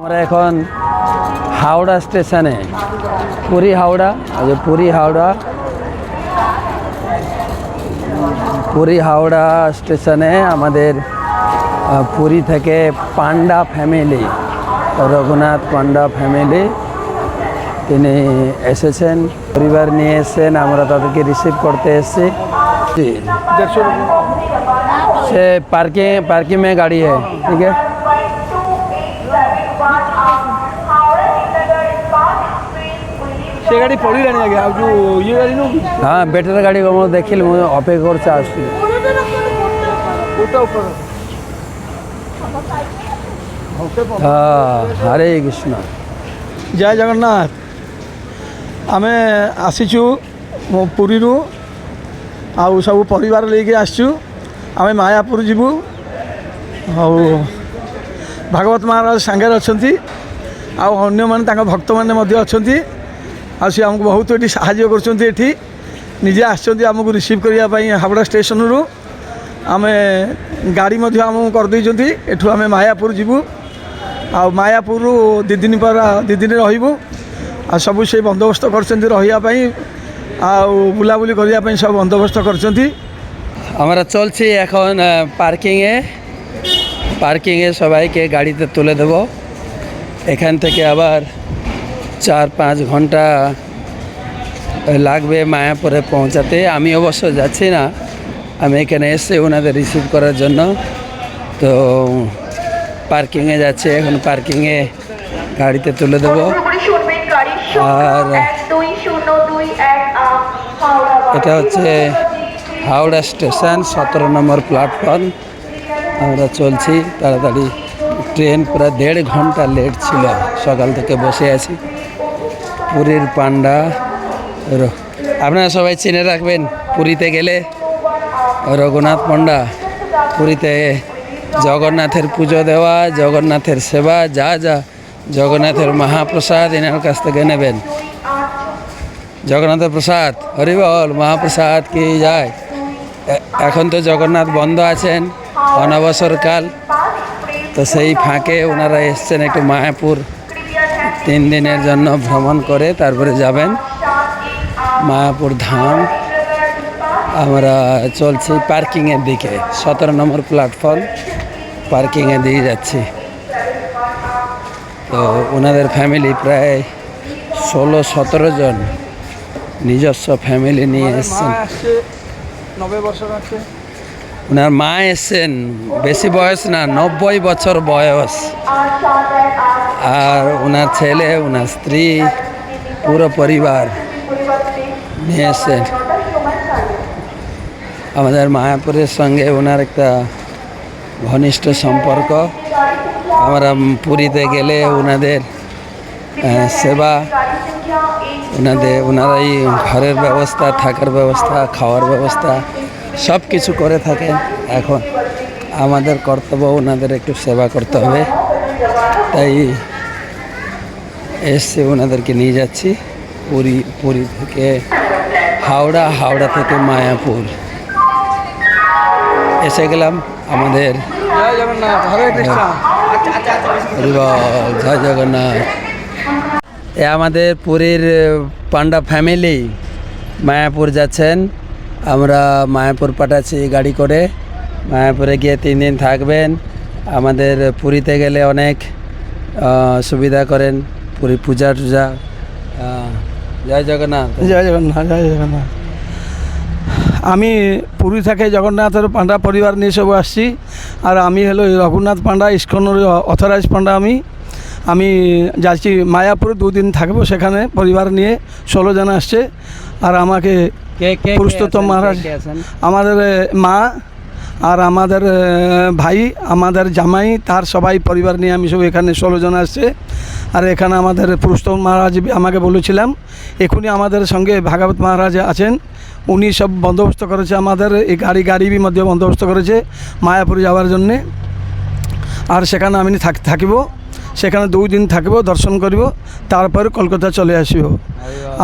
আমরা এখন হাওড়া স্টেশনে পুরী হাওড়া যে পুরী হাওড়া পুরী হাওড়া স্টেশনে আমাদের পুরী থেকে পান্ডা ফ্যামিলি রঘুনাথ পান্ডা ফ্যামিলি তিনি এসেছেন পরিবার নিয়ে এসেছেন আমরা তাদেরকে রিসিভ করতে এসেছি। সে পার্কিং পার্কিং মে গাড়ি হ্যাঁ ঠিক আছে? ગાડી પડી રહી આ જો એ ગાડીનું હા બેટર ગાડી હમણાં દેખીલ હું અપેક્ષા કરશે આશી ઓટા ઉપર હા હરે કૃષ્ણ જય જગન્નાથ ଆମେ ଆସିଛୁ ମୋ ପୁରୀରୁ ଆଉ ସବୁ ପରିବାର ନେଇକି ଆସିଛୁ ଆମେ ମାୟାପୁର ଯିବୁ ଆଉ ଭାଗବତ ମହାରାଜ ସାଙ୍ଗରେ ଅଛନ୍ତି ଆଉ ଅନ୍ୟମାନେ ତାଙ୍କ ଭକ୍ତମାନେ ମଧ୍ୟ ଅଛନ୍ତି ଆଉ ସେ ଆମକୁ ବହୁତ ଏଠି ସାହାଯ୍ୟ କରୁଛନ୍ତି ଏଠି ନିଜେ ଆସିଛନ୍ତି ଆମକୁ ରିସିଭ୍ କରିବା ପାଇଁ ହାବଡ଼ା ଷ୍ଟେସନରୁ ଆମେ ଗାଡ଼ି ମଧ୍ୟ ଆମକୁ କରିଦେଇଛନ୍ତି ଏଠୁ ଆମେ ମାୟାପୁର ଯିବୁ ଆଉ ମାୟାପୁରରୁ ଦୁଇ ଦିନ ପରେ ଦୁଇ ଦିନ ରହିବୁ ଆଉ ସବୁ ସେ ବନ୍ଦୋବସ୍ତ କରିଛନ୍ତି ରହିବା ପାଇଁ ଆଉ ବୁଲାବୁଲି କରିବା ପାଇଁ ସବୁ ବନ୍ଦୋବସ୍ତ କରିଛନ୍ତି আমরা চলছি এখন পার্কিংয়ে পার্কিংয়ে সবাইকে গাড়িতে তুলে দেব এখান থেকে আবার চার পাঁচ ঘণ্টা লাগবে মায়াপুরে পৌঁছাতে। আমি অবশ্য যাচ্ছি না। আমি এখানে এসে ওনাদের রিসিভ করার জন্য। তো পার্কিংয়ে যাচ্ছে। এখন পার্কিংয়ে গাড়িতে তুলে দেবো। আর এটা হচ্ছে হাওড়া স্টেশন সতেরো নম্বর প্ল্যাটফর্ম আমরা চলছি। তাড়াতাড়ি। ট্রেন প্রায় দেড় ঘণ্টা লেট ছিল। সকাল থেকে বসে আছি। পুরীর পান্ডা। আপনারা সবাই চিনে রাখবেন, পুরীতে গেলে রঘুনাথ পণ্ডা পুরীতে জগন্নাথের পুজো দেওয়া, জগন্নাথের সেবা, যা যা, জগন্নাথের মহাপ্রসাদ এনার কাছ থেকে নেবেন। জগন্নাথের প্রসাদ হরিবল মহাপ্রসাদ কি যায়? এখন তো জগন্নাথ বন্ধ আছেন, অনবসরকাল, তো সেই ফাঁকে ওনারা এসছেন একটু মায়াপুর তিন দিনের জন্য ভ্রমণ করে তারপরে যাবেন মায়াপুর ধাম। আমরা চলছি পার্কিংয়ের দিকে, সতেরো নম্বর প্ল্যাটফর্ম পার্কিংয়ে দিয়ে যাচ্ছি। তো ওনাদের ফ্যামিলি প্রায় ষোলো সতেরো জন নিজস্ব ফ্যামিলি নিয়ে এসছেন। নব্বই বছর আছে। ওনার মা এসছেন, বেশি বয়স না, নব্বই বছর বয়স। আর ওনার ছেলে, ওনার স্ত্রী, পুরো পরিবার নিয়ে এসছেন আমাদের মায়াপুরের সঙ্গে ওনার একটা ঘনিষ্ঠ সম্পর্ক। আমরা পুরীতে গেলে ওনাদের সেবা, ওনাদের, ওনারাই ঘরের ব্যবস্থা, থাকার ব্যবস্থা, খাওয়ার ব্যবস্থা সব কিছু করে থাকেন এখন আমাদের কর্তব্য ওনাদের একটু সেবা করতে হবে। তাই এসছে ওনাদেরকে নিয়ে যাচ্ছি। পুরী পুরী থেকে হাওড়া হাওড়া থেকে মায়াপুর। এসে গেলাম আমাদের জয় জগন্নাথ হরিবল, জয় জগন্নাথ। এ আমাদের পুরীর পান্ডা ফ্যামিলি মায়াপুর যাচ্ছেন। আমরা মায়াপুর পাঠাচ্ছি গাড়ি করে। মায়াপুরে গিয়ে তিন দিন থাকবেন। আমাদের পুরীতে গেলে অনেক সুবিধা করেন। পুরী পূজা টুজা। জয় জগন্নাথ। জয় জগন্নাথ জয় জগন্নাথ। আমি পুরী থেকে জগন্নাথের পান্ডা পরিবার নিয়ে সব আসছি। আর আমি হলো রঘুনাথ পান্ডা, ইস্কনের অথরাইজ পান্ডা আমি। আমি যাচ্ছি মায়াপুরে দুদিন থাকব সেখানে পরিবার নিয়ে ষোলো জন আসছে। আর আমাকে পুরুষোত্তম মহারাজ? আমাদের মা আর আমাদের ভাই আমাদের জামাই তার সবাই পরিবার নিয়ে আমি সব এখানে ষোলো জন আসছে। আর এখানে আমাদের পুরুষোত্তম মহারাজ আমাকে বলেছিলাম এখনই আমাদের সঙ্গে ভাগবত মহারাজ আছেন। উনি সব বন্দোবস্ত করেছে আমাদের এই গাড়ি গাড়ি মধ্যে বন্দোবস্ত করেছে মায়াপুর যাওয়ার জন্যে। আর সেখানে আমি থাক- থাকিব। সেখানে দুই দিন থাকব, দর্শন করব, তারপরে কলকাতা চলে আসব।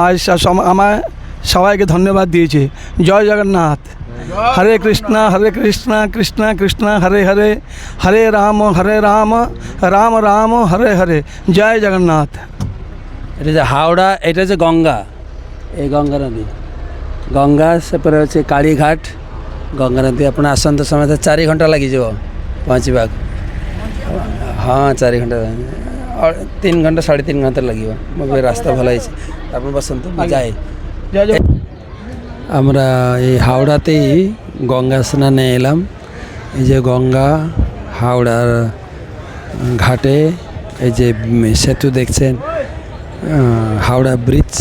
আর আমায় সবাইকে ধন্যবাদ দিয়েছে। জয় জগন্নাথ। হরে কৃষ্ণ হরে কৃষ্ণ কৃষ্ণ কৃষ্ণ, হরে হরে হরে রাম হরে রাম রাম রাম, হরে হরে। জয় জগন্নাথ। এটা যে হাওড়া, এটা যে গঙ্গা, এই গঙ্গা নদী। গঙ্গা সেপরে হচ্ছে কালীঘাট। গঙ্গা নদী আপনার আসন্ত সময় চারি ঘণ্টা লাগিযোগ পৌঁছবাকে। हाँ चारि घन्टा तिन घन्टा साढे तिन घन्टा लाग्यो म रास्ता भल আছে আপনি বসন্ত যাই আমরা এই হাওড়াতেই গঙ্গা স্নানে এলাম এই যে গঙ্গা হাওড়ার ঘাটে এই যে সেতু দেখছেন হাওড়া ব্রিজ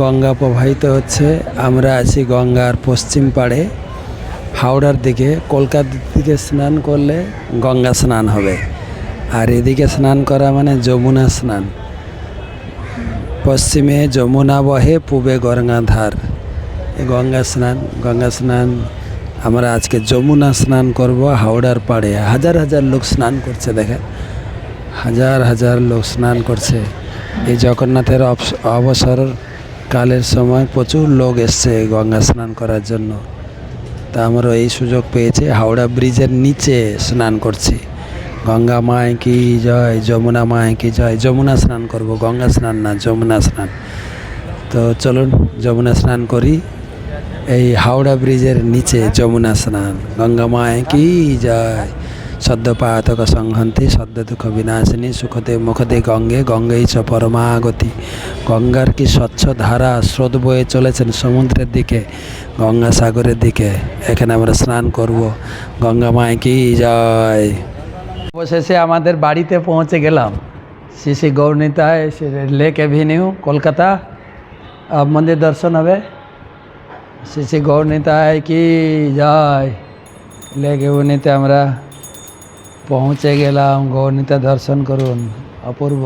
গঙ্গা প্রবাহিত হচ্ছে আমরা আছি গঙ্গার পশ্চিম পাড়ে হাওড়ার দিকে কলকাতার দিকে স্নান করলে গঙ্গা স্নান হবে আর এদিকে স্নান করা মানে যমুনা স্নান। পশ্চিমে যমুনা বহে, পূবে গঙ্গাধার। গঙ্গা স্নান গঙ্গা স্নান, আমরা আজকে যমুনা স্নান করব হাওড়ার পাড়ে। হাজার হাজার লোক স্নান করছে, দেখেন। হাজার হাজার লোক স্নান করছে। এই জগন্নাথের অবস- অবসর কালের সময় প্রচুর লোক এসছে গঙ্গা স্নান করার জন্য। তা আমরা এই সুযোগ পেয়েছি, হাওড়া ব্রিজের নিচে স্নান করছি। গঙ্গা মায় কি জয়, যমুনা মায় কি জয়, যমুনা স্নান করব, গঙ্গা স্নান না, যমুনা স্নান। তো চলুন, যমুনা স্নান করি। এই হাওড়া ব্রিজের নিচে যমুনা স্নান। গঙ্গা মায় কি জয়, সদ্য পাতক সংহন্তি, সদ্য দুঃখ বিনাশিনী, সুখদে মুখদে গঙ্গে, গঙ্গেই চ পরমাগতি। গঙ্গার কি স্বচ্ছ ধারা, স্রোত বয়ে চলেছেন সমুদ্রের দিকে, গঙ্গা সাগরের দিকে, এখানে আমরা স্নান করব। গঙ্গা মায় কি জয় অবশেষে আমাদের বাড়িতে পৌঁছে গেলাম। শ্রী গৌরনীতায় লেক অ্যাভিনিউ কলকাতা। মন্দির দর্শন হবে। শিশি গৌরনীতায় কি যায়। লেক অ্যাভিনিউতে আমরা পৌঁছে গেলাম। গৌরনীতা দর্শন করুন। অপূর্ব।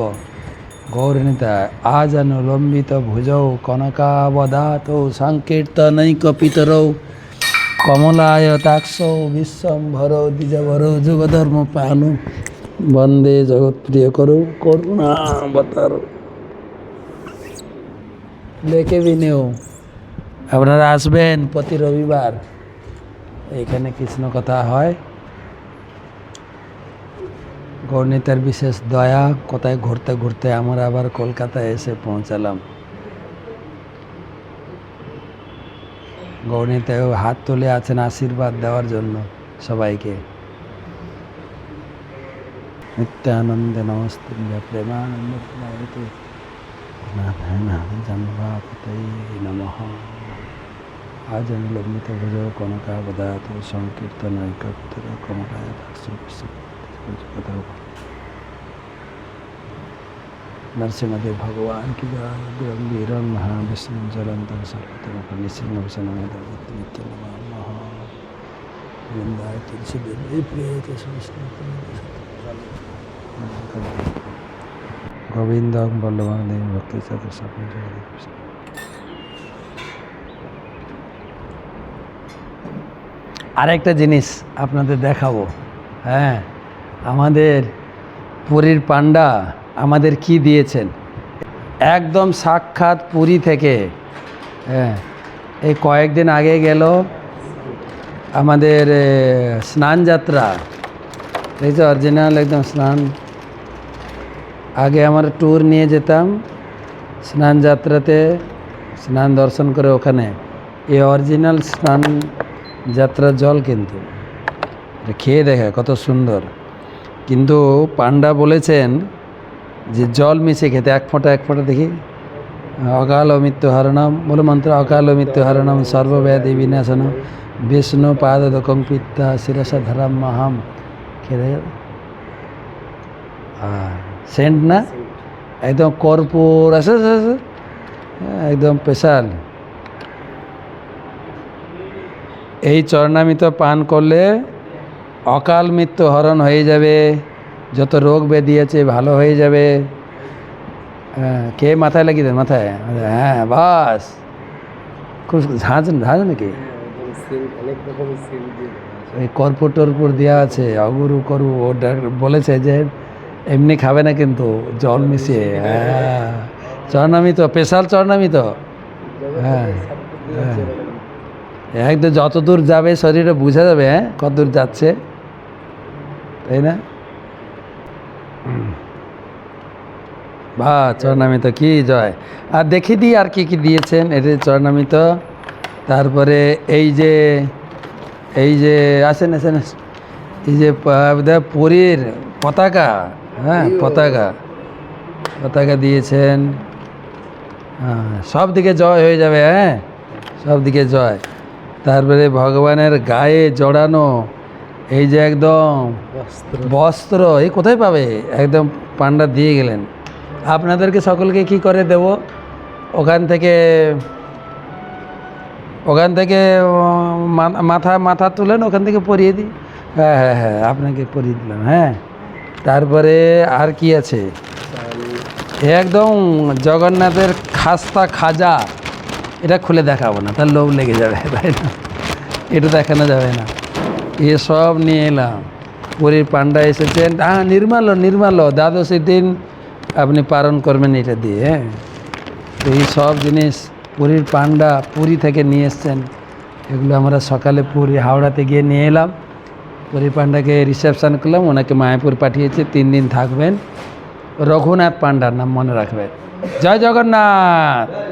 গৌরনীতা, আজ অনুলম্বিত ভুজৌ কনকাবধাত সংকীর্তনৈক পিতরৌ। কমলায় তাক্ষ বিশ্বম্ভর, দ্বিজভর, যুগধর্ম পানু বন্দে জগৎপ্রিয় করু করুণা অবতার লেকে বিনেও। আপনারা আসবেন প্রতি রবিবার। এখানে কৃষ্ণ কথা হয়। গণিতের বিশেষ দয়া, কোথায় ঘুরতে ঘুরতে আমরা আবার কলকাতায় এসে পৌঁছালাম। গৌরীতেও হাত তুলে আছেন আশীর্বাদ দেওয়ার জন্য সবাইকে। নিত্যানন্দে নমস্তে প্রেমানন্দ নমঃ। আজ আমি লম্বিত ভুজ কনকাবদাত সংকীর্তন ঐকত্তর কমলায় नरसिंहदेव भगवान की जय गंभीर महाविष्णु जलंतर सर्वतम निसिंह भूषण नित्य नमः वृंदाय तुलसी देवी प्रिय गोविंद बल्लभान देव भक्ति चतुर सपन जगदीश আরেকটা জিনিস আপনাদের দেখাবো হ্যাঁ আমাদের পুরীর পান্ডা আমাদের কি দিয়েছেন? একদম সাক্ষাৎ পুরী থেকে। হ্যাঁ এই কয়েকদিন আগে গেল আমাদের স্নান যাত্রা। দেখছ অরিজিনাল একদম স্নান। আগে আমরা ট্যুর নিয়ে যেতাম, স্নান যাত্রাতে, স্নান দর্শন করে ওখানে। এই অরিজিনাল স্নান যাত্রার জল কিন্তু খেয়ে দেখে কত সুন্দর। কিন্তু পান্ডা বলেছেন যে জল মিশে খেতে, এক ফোঁটা এক ফোঁটা দেখি। অকাল মৃত্যু হরণম বলো মন্ত্র, অকাল মৃত্যু হরণম সর্বব্যাধি বিনাশনম বিষ্ণু পাদ দকং পিত্তা শিরসা ধরাম মহাম। দেখে সেন্ট না? একদম কর্পূর আছে। একদম স্পেশাল। এই চরণামিত পান করলে অকাল মৃত্যু হরণ হয়ে যাবে। যত রোগ আছে, ভালো হয়ে যাবে। হ্যাঁ কে মাথায় লাগিয়ে দেন, মাথায়? হ্যাঁ বাস। খুব ঝাঁঝ ঝাঁঝ নাকি? ওই কর্পূর টর্পুর দেওয়া আছে, অগুরু করু, ও বলেছে যে এমনি খাবে না কিন্তু জল মিশিয়ে হ্যাঁ। চরণামিত স্পেশাল চরণামিত হ্যাঁ হ্যাঁ। একদম যত দূর যাবে, শরীরে বোঝা যাবে হ্যাঁ কত দূর যাচ্ছে। তাই না? বা চরণামিত কি জয়? আর দেখে দিই আর কি কি দিয়েছেন। এটা চরণামিত তারপরে এই যে এই যে আসেন আসেন। এই যে পুরীর পতাকা হ্যাঁ পতাকা পতাকা দিয়েছেন। হ্যাঁ সব দিকে জয় হয়ে যাবে হ্যাঁ সব দিকে জয়। তারপরে ভগবানের গায়ে জড়ানো এই যে একদম বস্ত্র। এই কোথায় পাবে? একদম পান্ডা দিয়ে গেলেন। আপনাদেরকে সকলকে কি করে দেব? ওখান থেকে ওখান থেকে মাথা মাথা তুলেন ওখান থেকে পরিয়ে দিই। হ্যাঁ হ্যাঁ হ্যাঁ আপনাকে পরিয়ে দিলাম হ্যাঁ। তারপরে আর কি আছে? একদম জগন্নাথের খাস্তা খাজা। এটা খুলে দেখাবো না তার লোভ লেগে যাবে তাই না? এটা দেখানো যাবে না। এসব নিয়ে এলাম। পুরীর পান্ডা এসেছেন হ্যাঁ নির্মাল্য নির্মাল্য দ্বাদশীর দিন আপনি পালন করবেন এটা দিয়ে হ্যাঁ? তো এই সব জিনিস পুরীর পান্ডা পুরী থেকে নিয়ে এসছেন। এগুলো আমরা সকালে পুরী হাওড়াতে গিয়ে নিয়ে এলাম। পুরী পান্ডাকে রিসেপশান করলাম, ওনাকে মায়াপুর পাঠিয়েছে, তিন দিন থাকবেন। রঘুনাথ পান্ডার নাম মনে রাখবেন। জয় জগন্নাথ!